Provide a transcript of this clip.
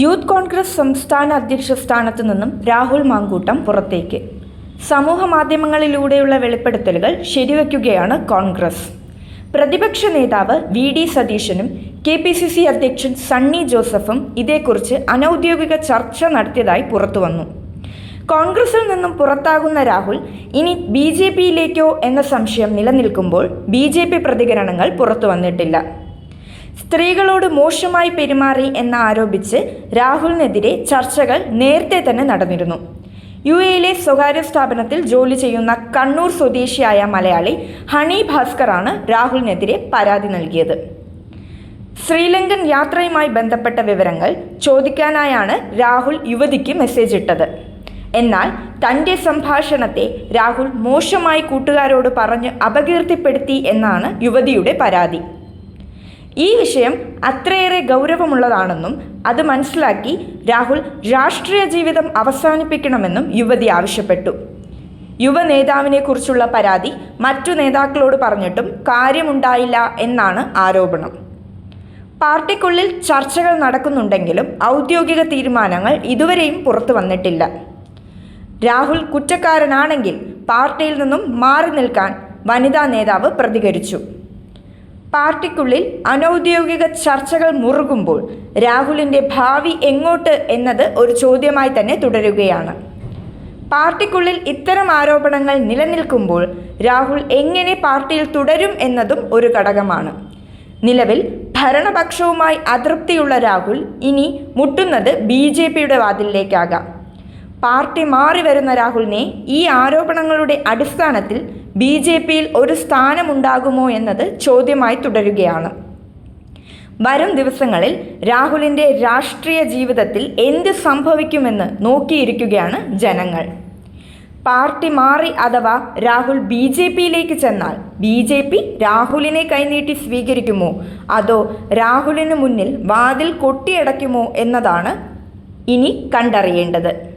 Youth Congress സംസ്ഥാന അധ്യക്ഷ സ്ഥാനത്തു നിന്നും രാഹുൽ മാങ്കൂട്ടം പുറത്തേക്ക്. സമൂഹ മാധ്യമങ്ങളിലൂടെയുള്ള വെളിപ്പെടുത്തലുകൾ ശരിവയ്ക്കുകയാണ് കോൺഗ്രസ്. പ്രതിപക്ഷ നേതാവ് വി ഡി സതീശനും കെ പി സി സി അധ്യക്ഷൻ സണ്ണി ജോസഫും ഇതേക്കുറിച്ച് അനൗദ്യോഗിക ചർച്ച നടത്തിയതായി പുറത്തുവന്നു. കോൺഗ്രസിൽ നിന്നും പുറത്താകുന്ന രാഹുൽ ഇനി ബി ജെ പിയിലേക്കോ എന്ന സംശയം നിലനിൽക്കുമ്പോൾ ബി ജെ പി പ്രതികരണങ്ങൾ പുറത്തു വന്നിട്ടില്ല സ്ത്രീകളോട് മോശമായി പെരുമാറി എന്ന് ആരോപിച്ച് രാഹുലിനെതിരെ ചർച്ചകൾ നേരത്തെ തന്നെ നടന്നിരുന്നു. യു എയിലെ സ്വകാര്യ സ്ഥാപനത്തിൽ ജോലി ചെയ്യുന്ന കണ്ണൂർ സ്വദേശിയായ മലയാളി ഹണി ഭാസ്കറാണ് രാഹുലിനെതിരെ പരാതി നൽകിയത്. ശ്രീലങ്കൻ യാത്രയുമായി ബന്ധപ്പെട്ട വിവരങ്ങൾ ചോദിക്കാനായാണ് രാഹുൽ യുവതിക്ക് മെസ്സേജ് ഇട്ടത്. എന്നാൽ തന്റെ സംഭാഷണത്തെ രാഹുൽ മോശമായി കൂട്ടുകാരോട് പറഞ്ഞ് അപകീർത്തിപ്പെടുത്തി എന്നാണ് യുവതിയുടെ പരാതി. ഈ വിഷയം അത്രയേറെ ഗൗരവമുള്ളതാണെന്നും അത് മനസ്സിലാക്കി രാഹുൽ രാഷ്ട്രീയ ജീവിതം അവസാനിപ്പിക്കണമെന്നും യുവതി ആവശ്യപ്പെട്ടു. യുവ നേതാവിനെക്കുറിച്ചുള്ള പരാതി മറ്റു നേതാക്കളോട് പറഞ്ഞിട്ടും കാര്യമുണ്ടായില്ല എന്നാണ് ആരോപണം. പാർട്ടിക്കുള്ളിൽ ചർച്ചകൾ നടക്കുന്നുണ്ടെങ്കിലും ഔദ്യോഗിക തീരുമാനങ്ങൾ ഇതുവരെയും പുറത്തു വന്നിട്ടില്ല. രാഹുൽ കുറ്റക്കാരനാണെങ്കിൽ പാർട്ടിയിൽ നിന്നും മാറി നിൽക്കാൻ വനിതാ നേതാവ് പ്രതികരിച്ചു. പാർട്ടിക്കുള്ളിൽ അനൗദ്യോഗിക ചർച്ചകൾ മുറുകുമ്പോൾ രാഹുലിന്റെ ഭാവി എങ്ങോട്ട് എന്നത് ഒരു ചോദ്യമായി തന്നെ തുടരുകയാണ്. പാർട്ടിക്കുള്ളിൽ ഇത്തരം ആരോപണങ്ങൾ നിലനിൽക്കുമ്പോൾ രാഹുൽ എങ്ങനെ പാർട്ടിയിൽ തുടരും എന്നതും ഒരു ഘടകമാണ്. നിലവിൽ ഭരണപക്ഷവുമായി അതൃപ്തിയുള്ള രാഹുൽ ഇനി മുട്ടുന്നത് ബി ജെ പിയുടെ വാതിലിലേക്കാകാം. പാർട്ടി മാറി വരുന്ന രാഹുലിനെ ഈ ആരോപണങ്ങളുടെ അടിസ്ഥാനത്തിൽ ബി ജെ പിയിൽ ഒരു സ്ഥാനമുണ്ടാകുമോ എന്നത് ചോദ്യമായി തുടരുകയാണ്. വരും ദിവസങ്ങളിൽ രാഹുലിന്റെ രാഷ്ട്രീയ ജീവിതത്തിൽ എന്ത് സംഭവിക്കുമെന്ന് നോക്കിയിരിക്കുകയാണ് ജനങ്ങൾ. പാർട്ടി മാറി അഥവാ രാഹുൽ ബി ജെ പിയിലേക്ക് ചെന്നാൽ ബി ജെ പി രാഹുലിനെ കൈനീട്ടി സ്വീകരിക്കുമോ? അതോ രാഹുലിന് മുന്നിൽ വാതിൽ കൊട്ടിയടയ്ക്കുമോ എന്നതാണ് ഇനി കണ്ടറിയേണ്ടത്.